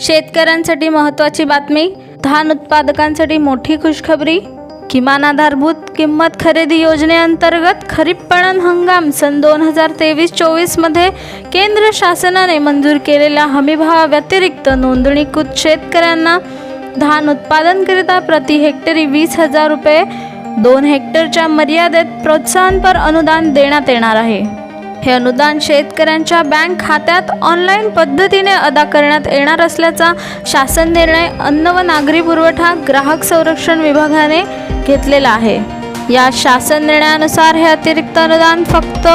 शेतकऱ्यांसाठी महत्त्वाची बातमी धान उत्पादकांसाठी मोठी खुशखबरी किमान आधारभूत किंमत खरेदी योजनेअंतर्गत खरीप पणन हंगाम सन दोन हजार तेवीस चोवीसमध्ये केंद्र शासनाने मंजूर केलेल्या हमीभावाव्यतिरिक्त नोंदणीकृत शेतकऱ्यांना धान उत्पादनकरिता प्रति हेक्टरी वीस हजार रुपये दोन हेक्टरच्या मर्यादेत प्रोत्साहनपर अनुदान देण्यात येणार आहे. हे अनुदान शेतकऱ्यांच्या बँक खात्यात ऑनलाईन पद्धतीने अदा करण्यात येणार असल्याचा शासन निर्णय अन्न व नागरी पुरवठा ग्राहक संरक्षण विभागाने घेतलेला आहे. या शासन निर्णयानुसार हे अतिरिक्त अनुदान फक्त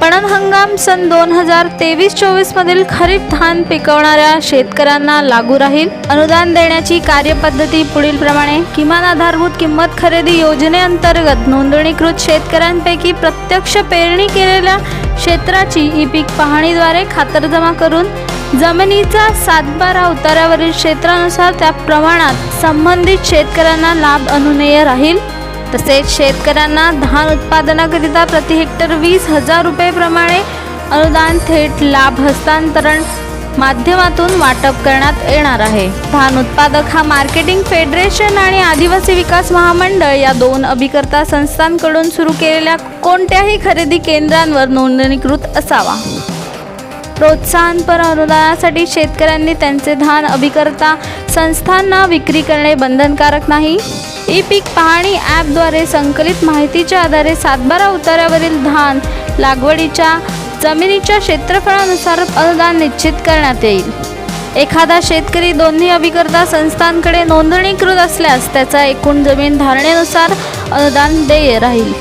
पणन हंगाम सन दोन हजार तेवीस चोवीसमधील खरीप धान पिकवणाऱ्या शेतकऱ्यांना लागू राहील. अनुदान देण्याची कार्यपद्धती पुढील प्रमाणे किमान आधारभूत किंमत खरेदी योजनेअंतर्गत नोंदणीकृत शेतकऱ्यांपैकी प्रत्यक्ष पेरणी केलेल्या क्षेत्राची ई पीक पाहणीद्वारे खातरजमा करून जमिनीचा सातबारा उतारावरील क्षेत्रानुसार त्या प्रमाणात संबंधित शेतकऱ्यांना लाभ अनुनेय राहील. तसेच शेतकऱ्यांना धान उत्पादनाकरिता प्रति हेक्टर वीस हजार रुपये प्रमाणे अनुदान थेट लाभ हस्तांतरण माध्यमातून वाटप करण्यात येणार आहे. धान उत्पादक हा मार्केटिंग फेडरेशन आणि आदिवासी विकास महामंडळ या दोन अभिकर्ता संस्थांकडून सुरू केलेल्या कोणत्याही खरेदी केंद्रांवर नोंदणीकृत असावा. प्रोत्साहनपर अनुदानासाठी शेतकऱ्यांनी त्यांचे धान अभिकर्ता संस्थांना विक्री करणे बंधनकारक नाही. ई पीक पाहणी ॲपद्वारे संकलित माहितीच्या आधारे सातबारा उतारावरील धान लागवडीच्या जमिनीच्या क्षेत्रफळानुसार अनुदान निश्चित करण्यात येईल. एखादा शेतकरी दोन्ही अभिकर्ता संस्थांकडे नोंदणीकृत असल्यास त्याचा एकूण जमीन धारणेनुसार अनुदान देय राहील.